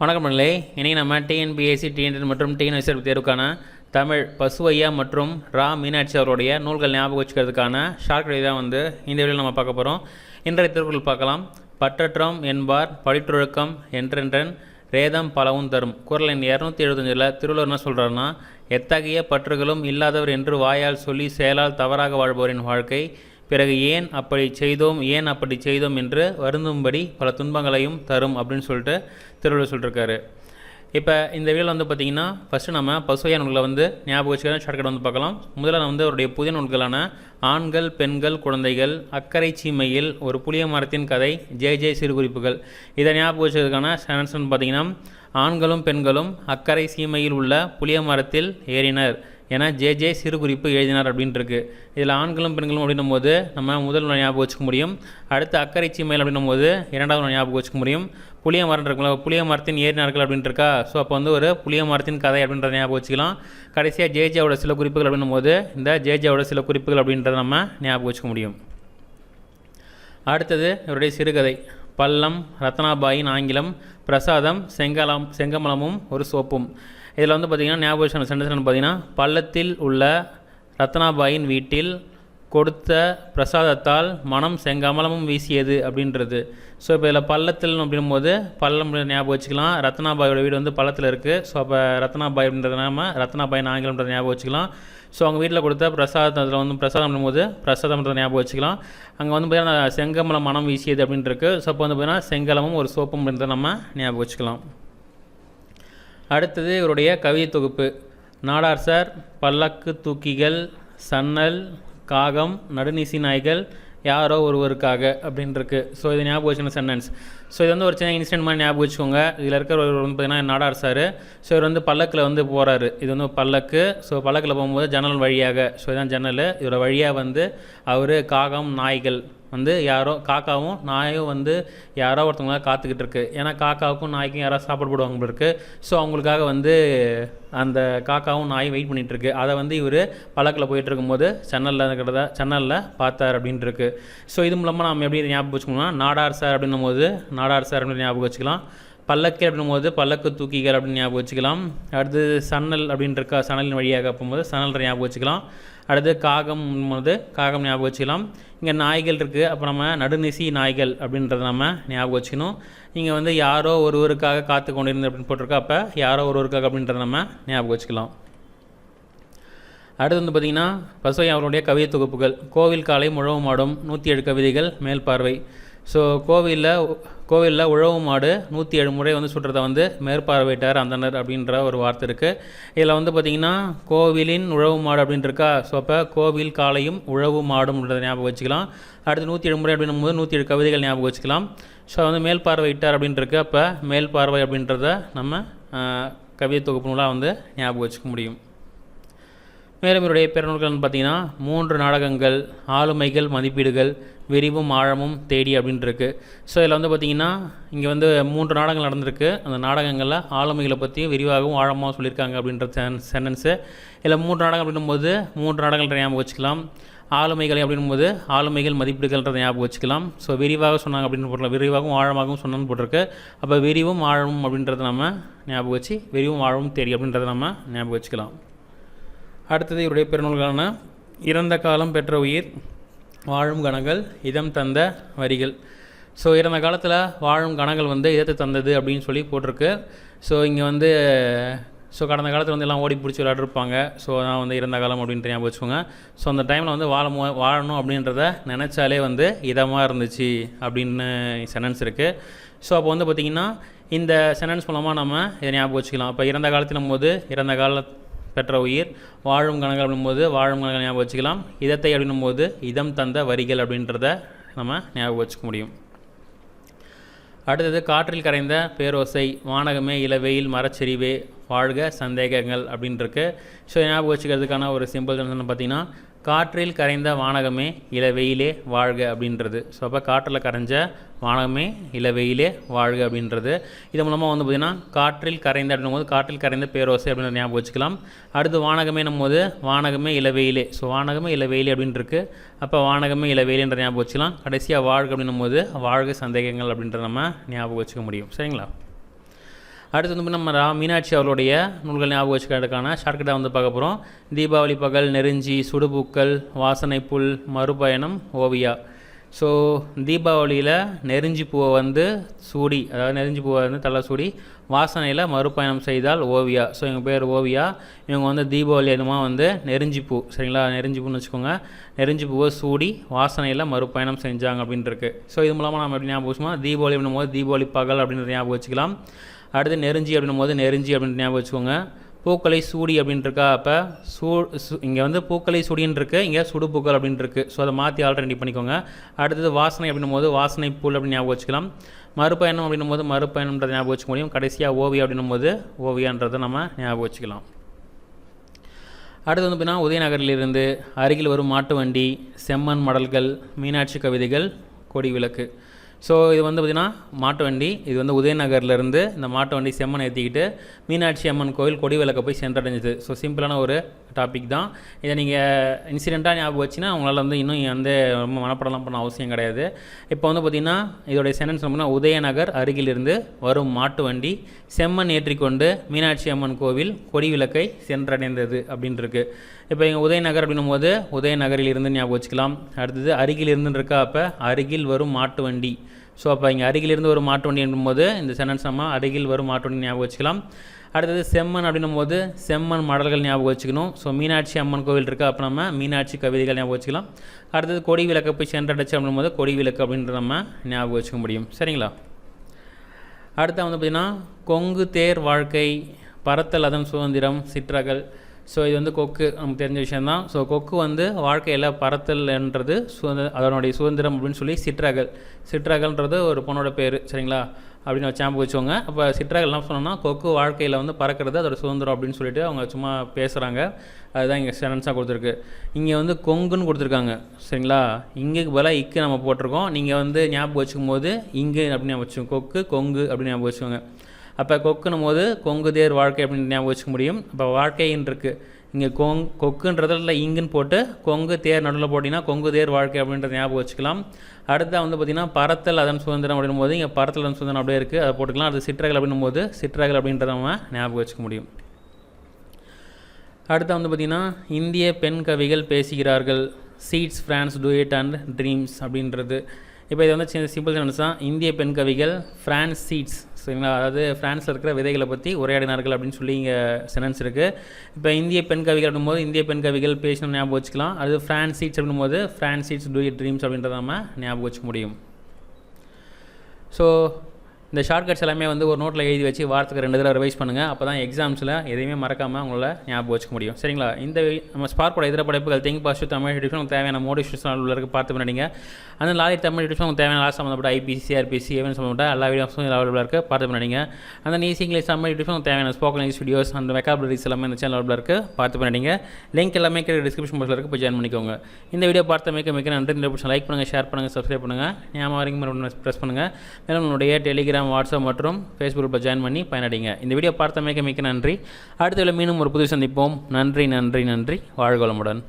வணக்கம் நிலை இன்றைக்கி நம்ம டிஎன்பிஎஸ்சி டிஎன்என் மற்றும் டிஎன்எஸ்எல் தேர்வுக்கான தமிழ் பசுவையா மற்றும் ரா மீனாட்சி அவருடைய நூல்கள் ஞாபகம் வச்சுக்கிறதுக்கான ஷார்ட் தான் வந்து இந்த வீடியோவில் நம்ம பார்க்க போகிறோம் இன்றைய திருக்குறள் பார்க்கலாம். பற்றற்றம் என்பார் படிற்றொழுக்கம் என்றென்றன் ரேதம் பலவும் தரும். குரல் எண் இரநூத்தி எழுபத்தஞ்சில் திருவள்ளுவர் என்ன சொல்கிறாருன்னா எத்தகைய பற்றுகளும் இல்லாதவர் என்று வாயால் சொல்லி செயலால் தவறாக வாழ்பவரின் வாழ்க்கை பிறகு ஏன் அப்படி செய்தோம் ஏன் அப்படி செய்தோம் என்று வருந்தும்படி பல துன்பங்களையும் தரும் அப்படின்னு சொல்லிட்டு திருவள்ளுவர் சொல்லியிருக்காரு இப்போ இந்த வீடியோவில் வந்து பார்த்திங்கன்னா ஃபஸ்ட்டு நம்ம பசுவையா நூல்களை வந்து ஞாபகம் வச்சுக்கிற ஷார்ட்கட் வந்து பார்க்கலாம். முதல்ல வந்து அவருடைய புதிய நூல்களான ஆண்கள் பெண்கள் குழந்தைகள் அக்கறை சீமையில் ஒரு புளிய மரத்தின் கதை ஜே ஜே சிறுகுறிப்புகள் இதை ஞாபகம் வச்சதுக்கான சென்டென்ஸ் வந்து பார்த்திங்கன்னா ஆண்களும் பெண்களும் அக்கறை சீமையில் உள்ள புளிய மரத்தில் ஏறினர். ஏன்னா ஜே ஜே சிறு குறிப்பு எழுதினார் அப்படின்ட்டு இருக்கு இதில் ஆண்களும் பெண்களும் அப்படின்னும் போது நம்ம முதல் ஞாபகம் வச்சுக்க முடியும். அடுத்து அக்கறை சீமையில் அப்படின்னும் போது இரண்டாவது நூலை ஞாபகம் வச்சுக்க முடியும். புளிய மரம் இருக்குங்களா புளிய மரத்தின் ஏறினார்கள் அப்படின்ட்டு இருக்கா? ஸோ அப்போ வந்து ஒரு புளிய மரத்தின் கதை அப்படின்றத ஞாபகம் வச்சுக்கலாம். கடைசியாக ஜேஜேவோட சில குறிப்புகள் அப்படின்னும் போது இந்த ஜேஜேவோட சில குறிப்புகள் அப்படின்றத நம்ம ஞாபகம் வச்சுக்க முடியும். அடுத்தது இவருடைய சிறுகதை பல்லம் ரத்னாபாயின் ஆங்கிலம் பிரசாதம் செங்கலம் செங்கமலமும் ஒரு சோப்பும். இதில் வந்து பார்த்திங்கன்னா ஞாபகம் சென்டென்ஸ் பார்த்தீங்கன்னா பள்ளத்தில் உள்ள ரத்னாபாயின் வீட்டில் கொடுத்த பிரசாதத்தால் மனம் செங்கமலமும் வீசியது அப்படின்றது. ஸோ இப்போ இதில் பள்ளத்தில் அப்படிங்கும்போது பள்ளம் ஞாபகம் வச்சுக்கலாம். ரத்னாபாயோட வீடு வந்து பள்ளத்தில் இருக்குது ஸோ அப்போ ரத்னாபாய் அப்படின்றத ரத்னாபாயின் ஆங்கிலம்ன்றத ஞாபகம் வச்சுக்கலாம். ஸோ அவங்க வீட்டில் கொடுத்த பிரசாதம் அதில் வந்து பிரசாதம் பண்ணும்போது பிரசாதம்ன்றத ஞாபகம் வச்சுக்கலாம். அங்கே வந்து பார்த்தீங்கன்னா செங்கமலம் மனம் வீசியது அப்படின்ட்டு இருக்குது ஸோ அப்போ வந்து பார்த்தீங்கன்னா செங்கலமும் ஒரு சோப்பும் அப்படின்றத நம்ம ஞாபகம் வச்சுக்கலாம். அடுத்தது இவருடைய கவிதை தொகுப்பு. நாடார் சார் பல்லக்கு தூக்கிகள் சன்னல் காகம் நடுநிசி நாய்கள் யாரோ ஒருவருக்காக அப்படின்ட்டுருக்கு ஸோ இது ஞாபகம் வச்சுக்கணும் சென்டென்ஸ் ஸோ இது வந்து ஒரு சின்ன இன்சிடென்ட் மாதிரி ஞாபகம் வச்சுக்கோங்க. இதில் இருக்கிற ஒரு வந்து பார்த்தீங்கன்னா நாடார் சார். ஸோ இவர் வந்து பல்லக்கில் வந்து போகிறாரு இது வந்து பல்லக்கு. ஸோ பல்லக்கில் போகும்போது ஜன்னல் வழியாக. ஸோ இதான் ஜன்னல். இதோட வழியாக வந்து அவர் காகம் நாய்கள் வந்து யாரோ காக்காவும் நாயும் வந்து யாரோ ஒருத்தவங்க காத்துக்கிட்டு இருக்கு. ஏன்னா காக்காவுக்கும் நாய்க்கும் யாராவது சாப்பாடு போடுவாங்க இருக்கு. ஸோ அவங்களுக்காக வந்து அந்த காக்காவும் நாயும் வெயிட் பண்ணிகிட்ருக்கு அதை வந்து இவர் பல்லக்கில் போயிட்டு இருக்கும்போது சென்னலில் இருக்கிறத சென்னலில் பார்த்தார் அப்படின்ட்டுருக்கு ஸோ இது மூலமாக நம்ம எப்படி ஞாபகம் வச்சுக்கணும்னா நாடார் சார் அப்படின்னும் போது நாடார் சார் அப்படின்னு ஞாபகம் வச்சுக்கலாம். பல்லக்கு அப்படின்னும் போது பல்லக்கு தூக்கிகள் அப்படின்னு ஞாபகம் வச்சுக்கலாம். அடுத்து சன்னல் அப்படின்ட்டு இருக்கா சனலின் வழியாக போகும்போது சனல் ஞாபகம் வச்சுக்கலாம். அடுத்து காகம் வந்து காகம் ஞாபகம் வச்சுக்கலாம். இங்கே நாய்கள் இருக்குது அப்போ நம்ம நடுநிசி நாய்கள் அப்படின்றத நம்ம ஞாபகம் வச்சுக்கணும். இங்கே வந்து யாரோ ஒருவருக்காக காத்து கொண்டிருந்து அப்படின்னு போட்டிருக்கோம் அப்போ யாரோ ஒருவருக்காக அப்படின்றத நம்ம ஞாபகம் வச்சுக்கலாம். அடுத்து வந்து பார்த்திங்கன்னா பசுவை அவருடைய கவிதை தொகுப்புகள் கோவில் காலை முழவு மாடும் நூற்றி ஏழு கவிதைகள் மேல் பார்வை. ஸோ கோவிலில் கோவிலில் உழவு மாடு நூற்றி ஏழு முறை வந்து சுற்றுறதை வந்து மேற்பார்வையிட்டார் அந்தனர் அப்படின்ற ஒரு வார்த்தை இருக்குது இதில் வந்து பார்த்திங்கன்னா கோவிலின் உழவு மாடு அப்படின்னு இருக்கா? ஸோ அப்போ கோவில் காலையும் உழவு மாடும்ன்றதை ஞாபகம் வச்சுக்கலாம். அடுத்து நூற்றி ஏழு முறை அப்படின்னும் போது நூற்றி ஏழு கவிதைகள் ஞாபகம் வச்சுக்கலாம். ஸோ வந்து மேல் பார்வையிட்டார் அப்படின்ட்டு இருக்கு. அப்போ மேல் பார்வை அப்படின்றத நம்ம கவிதை தொகுப்பு நூலாக வந்து ஞாபகம் வச்சுக்க முடியும். மேலும் இவருடைய பிறநூல்கள்னு பார்த்திங்கன்னா மூன்று நாடகங்கள் ஆளுமைகள் மதிப்பீடுகள் விரிவும் ஆழமும் தேடி அப்படின்ட்டு இருக்குது ஸோ இதில் வந்து பார்த்திங்கன்னா இங்கே வந்து மூன்று நாடகங்கள் நடந்திருக்கு. அந்த நாடகங்களில் ஆளுமைகளை பற்றியும் விரிவாகவும் ஆழமாகவும் சொல்லியிருக்காங்க அப்படின்ற சென் சென்டென்ஸு இதில் மூன்று நாடகம் அப்படின்னும்போது மூன்று நாடகங்கள் ஞாபகம் வச்சுக்கலாம். ஆளுமைகளை அப்படின்போது ஆளுமைகள் மதிப்பீடுகள்ன்றதை ஞாபகம் வச்சுக்கலாம். ஸோ விரிவாக சொன்னாங்க அப்படின்னு போடலாம் விரிவாகவும் ஆழமாகவும் சொன்னோன்னு போட்டிருக்கு. அப்போ விரிவும் ஆழமும் அப்படின்றத நம்ம ஞாபகம் வச்சு விரிவும் ஆழமும் தேடி அப்படின்றத நம்ம ஞாபகம் வச்சுக்கலாம். அடுத்தது இவருடைய பெருநூல்களான இறந்த காலம் பெற்ற உயிர் வாழும் கணங்கள் இதம் தந்த வரிகள். ஸோ இறந்த காலத்தில் வாழும் கணங்கள் வந்து இதத்தை தந்தது அப்படின்னு சொல்லி போட்டிருக்கு. ஸோ இங்கே வந்து ஸோ கடந்த காலத்தில் வந்து எல்லாம் ஓடி பிடிச்சி விளையாடிருப்பாங்க. ஸோ நான் வந்து இறந்த காலம் அப்படின்ட்டு ஞாபகம் வச்சுக்கோங்க. ஸோ அந்த டைமில் வந்து வாழ மு- வாழணும் அப்படின்றத நினச்சாலே வந்து இதமாக இருந்துச்சு அப்படின்னு சென்டென்ஸ் இருக்குது ஸோ அப்போ வந்து பார்த்திங்கன்னா இந்த சென்டென்ஸ் மூலமாக நம்ம இதை ஞாபகம் வச்சுக்கலாம். அப்போ இறந்த காலத்திலும் போது இறந்த கால பெற்ற உயிர். வாழும் கணங்கள் அப்படின்போது வாழும் கணங்கள் ஞாபகம் வச்சுக்கலாம். இதத்தை அப்படின்னும் போது இதம் தந்த வரிகள் அப்படின்றத நம்ம ஞாபகம் வச்சுக்க முடியும். அடுத்தது காற்றில் கரைந்த பேரோசை வானகமே இளவெயில் மரச்செறிவே வாழ்க சந்தேகங்கள் அப்படின்ட்டுருக்கு ஸோ ஞாபகம் வச்சுக்கிறதுக்கான ஒரு சிம்பிள் என்னன்னு பார்த்தீங்கன்னா காற்றில் கரைந்த வானகமே இளவெயிலே வாழ்க அப்படின்றது. ஸோ அப்போ காற்றில் கரைஞ்ச வானகமே இளவெயிலே வாழ்க அப்படின்றது. இது மூலமாக வந்து பார்த்திங்கன்னா காற்றில் கரைந்த அப்படின்னும் போது காற்றில் கரைந்த பேரோசை அப்படின்ற ஞாபகம் வச்சுக்கலாம். அடுத்து வானகமே போது வானகமே இளவெயிலே. ஸோ வானகமே இளவெயிலே அப்படின்ட்டு இருக்கு அப்போ வானகமே இளவெயிலேன்ற ஞாபகம் வச்சுக்கலாம். கடைசியாக வாழ்க அப்படின்னும் போது வாழ்க சந்தேகங்கள் அப்படின்ற நம்ம ஞாபகம் வச்சுக்க முடியும். சரிங்களா? அடுத்து வந்து நம்ம ரா மீனாட்சி அவர்களுடைய நூல்கள் ஞாபகம் வச்சுக்கிறதுக்கான ஷார்ட்கட்டாக வந்து பார்க்க போகிறோம் தீபாவளி பகல் நெருஞ்சி சுடுபூக்கள் வாசனை புல் மறுபயணம் ஓவியா. ஸோ தீபாவளியில் நெருஞ்சி பூவை வந்து சூடி அதாவது நெருஞ்சி பூவை வந்து தலை சூடி வாசனையில் மறுபயணம் செய்தால் ஓவியா. ஸோ எங்கள் பேர் ஓவியா. இவங்க வந்து தீபாவளி அதுமாக வந்து நெருஞ்சி பூ சரிங்களா? நெருஞ்சி பூன்னு வச்சுக்கோங்க. நெருஞ்சி பூவை சூடி வாசனையில் மறுபயணம் செஞ்சாங்க அப்படின்ட்டு ஸோ இது மூலமாக நம்ம எப்படி ஞாபகம் வச்சுமா தீபாவளி பண்ணும்போது போது தீபாவளி பகல் அப்படின்ற ஞாபகம் வச்சுக்கலாம். அடுத்து நெருஞ்சி அப்படின்னும் போது நெருஞ்சி அப்படின்னு ஞாபகம் வச்சுக்கோங்க. பூக்களை சூடி அப்படின்ட்டு இருக்கா அப்போ சூ இங்கே வந்து பூக்களை சூடின்னு இங்கே சுடுப்பூக்கள் அப்படின்ட்டு இருக்குது ஸோ அதை மாற்றி ஆல்ரெடி பண்ணிக்கோங்க. அடுத்தது வாசனை அப்படின்னும் போது வாசனை பூல் அப்படின்னு ஞாபகம் வச்சுக்கலாம். மறுபயணம் அப்படின்னும் போது மறுபயணம்ன்றதை ஞாபகம் வச்சுக்க முடியும். கடைசியாக ஓவியம் அப்படின்னும் போது ஓவியான்றதை நம்ம ஞாபகம் வச்சுக்கலாம். அடுத்து வந்து பார்த்தீங்கன்னா உதயநகரிலிருந்து அருகில் வரும் மாட்டு வண்டி செம்மண் மடல்கள் மீனாட்சி கவிதைகள் கொடி விளக்கு. ஸோ இது வந்து பார்த்திங்கன்னா மாட்டு வண்டி. இது வந்து உதயநகர்லேருந்து இந்த மாட்டு வண்டி செம்மன் ஏற்றிக்கிட்டு மீனாட்சி அம்மன் கோவில் கொடி விளக்க போய் சென்றடைஞ்சது. ஸோ சிம்பிளான ஒரு டாபிக் தான். இதை நீங்கள் இன்சிடெண்ட்டாக ஞாபகம் வச்சுன்னா உங்களால் வந்து இன்னும் வந்து ரொம்ப மனப்படலாம் பண்ண அவசியம் கிடையாது. இப்போ வந்து பார்த்திங்கன்னா இதோடைய சென்டென்ஸ் அப்படின்னா உதயநகர் அருகிலிருந்து வரும் மாட்டு வண்டி செம்மன் ஏற்றிக்கொண்டு மீனாட்சி அம்மன் கோவில் கொடி விளக்கை சென்றடைந்தது அப்படின்ட்டுருக்கு இப்போ இங்கே உதயநகர் அப்படின்னும் போது உதயநகரில் இருந்து ஞாபகம் வச்சுக்கலாம். அடுத்தது அருகில் இருந்து இருக்கா அப்போ அருகில் வரும் மாட்டு வண்டி. ஸோ அப்போ இங்கே அருகிலிருந்து ஒரு மாட்டு வண்டி போது இந்த சென்டென்ஸ் நம்ம அருகில் வரும் மாட்டு வண்டி ஞாபகம் வச்சுக்கலாம். அடுத்தது செம்மன் அப்படின்னும் போது செம்மன் மடல்கள் ஞாபகம் வச்சுக்கணும். ஸோ மீனாட்சி அம்மன் கோவில் இருக்குது அப்போ நம்ம மீனாட்சி கவிதைகள் ஞாபகம் வச்சுக்கலாம். அடுத்தது கொடி விளக்கு போய் சென்றடைச்சு அப்படின்னும் போது கொடி விளக்கு அப்படின்ற நம்ம ஞாபகம் வச்சுக்க முடியும். சரிங்களா? அடுத்து வந்து பார்த்திங்கன்னா கொங்கு தேர் வாழ்க்கை பரத்தல் அதன் சுதந்திரம் சிற்றகல் ஸோ இது வந்து கொக்கு. நமக்கு தெரிஞ்ச விஷயந்தான் ஸோ கொக்கு வந்து வாழ்க்கையில் பறத்தல்ன்றது சுதந்திர அதனுடைய சுதந்திரம் அப்படின்னு சொல்லி சிற்றகல். சிற்றகல்ன்றது ஒரு பொண்ணோட பேர் சரிங்களா? அப்படின்னு வச்சு ஞாபகம் வச்சுக்கோங்க. அப்போ சிற்றகல் என்ன சொன்னோம்னா கொக்கு வாழ்க்கையில் வந்து பறக்கிறது அதோட சுதந்திரம் அப்படின்னு சொல்லிட்டு அவங்க சும்மா பேசுகிறாங்க அதுதான் இங்கே சென்டென்ஸாக கொடுத்துருக்கு. இங்கே வந்து கொங்குன்னு கொடுத்துருக்காங்க சரிங்களா? இங்கேக்கு பதிலாக இக்கு நம்ம போட்டிருக்கோம். நீங்கள் வந்து ஞாபகம் வச்சுக்கும் போது இங்கு அப்படின்னு ஞாபகம் வச்சுக்கோங்க. கொக்கு கொங்கு அப்படின்னு ஞாபகம் வச்சுக்கோங்க. அப்போ கொக்குனும் போது கொங்கு தேர் வாழ்க்கை அப்படின்னு ஞாபகம் வச்சுக்க முடியும். இப்போ வாழ்க்கைன்னு இருக்குது இங்கே கொங் கொக்குன்றதில் இங்குன்னு போட்டு கொங்கு தேர் நடுவில் போட்டிங்கன்னா கொங்கு தேர் வாழ்க்கை அப்படின்றத ஞாபகம் வச்சுக்கலாம். அடுத்தா வந்து பார்த்திங்கன்னா பரத்தல் அதன் சுதந்திரம் அப்படின்னும் போது இங்கே பரத்தல் அதன் சுதந்திரம் அப்படியே இருக்குது அதை போட்டுக்கலாம். அது சிற்றகல் அப்படின்னும் போது சிற்றகல் அப்படின்றத நம்ம ஞாபகம் வச்சுக்க முடியும். அடுத்து வந்து பார்த்திங்கன்னா இந்திய பெண் கவிகள் பேசுகிறார்கள். Seeds from duet and dreams அப்படின்றது. இப்போ இது வந்து சின்ன சிம்பிள் சென்டென்ஸ் தான் இந்திய பெண் கவிகள் ஃப்ரான்ஸ் சீட்ஸ் சரிங்களா? அதாவது ஃப்ரான்ஸில் இருக்கிற விதைகளை பற்றி உரையாடினார்கள் அப்படின்னு சொல்லி இங்கே சென்டென்ஸ் இருக்குது இப்போ இந்திய பெண் கவிகள் அப்படின்போது இந்திய பெண் கவிகள் பேசணும் ஞாபகம் வச்சுக்கலாம். அது ஃப்ரான்ஸ் சீட்ஸ் அப்படின்போது from seeds do it dreams அப்படின்றத நம்ம ஞாபகம் வச்சுக்க முடியும். ஸோ இந்த ஷார்ட்கட்ஸ் எல்லாமே வந்து ஒரு நோட்டில் எழுதி வச்சு வாரத்துக்கு ரெண்டு தடவை ரிவைஸ் பண்ணுங்கள் அப்போ தான் எக்ஸாம்ஸில் எதையுமே மறக்காமல் உங்களால் ஞாபகம் வச்சுக்க முடியும். சரிங்களா? இந்த நம்ம ஸ்பார்க்கோட இதர படைப்புகள் திங்க் பாசிட்டிவ் தமிழ் எடிஷன் உங்களுக்கு தேவையான மோட்டிவேஷன் உள்ள இருக்க பார்த்து பண்ணிங்க அந்த லாரி தமிழ் எடிஷன் உங்களுக்கு தேவையான லாஸ்ட் சம்மந்தப்பட்ட ஐபிசி சிஆர்பிசி ஏவன் சம்மந்தப்பட்ட எல்லா வீடியோஸும் அவைலபிளாக இருக்குது பார்த்து பண்ணிங்க அந்த நீசி இங்கிலீஷ் தமிழ் எடிஷன் உங்களுக்கு தேவையான ஸ்போக்கன் இங்கிலீஷ் வீடியோஸ் அந்த வெக்காபுலரிஸ் எல்லாமே இந்த சேனல் அவைலபிளாக இருக்குது பார்த்து பண்ணிங்க லிங்க் எல்லாமே கீழே டிஸ்கிரிப்ஷன் பாக்ஸில் இருக்குது போய் ஜாயின் பண்ணிக்கோங்க. இந்த வீடியோ பார்த்த மிக மிக்க நன்றி. இந்த லைக் பண்ணுங்கள் ஷேர் பண்ணுங்கள் சப்ஸ்கிரைப் பண்ணுங்கள் ஞாபகம் வரைக்கும் ப்ரெஸ் பண்ணுங்கள் மேலும் நம்மளுடைய டெலிகிராம் வாட்ஸ்அப் மற்றும் ஃபேஸ்புக் குரூப்பில் ஜாயின் பண்ணி பயனடைங்க. இந்த வீடியோ பார்த்த மிக்க நன்றி. அடுத்த மீண்டும் ஒரு புது சந்திப்போம். நன்றி நன்றி நன்றி. வாழ்கோளமுடன்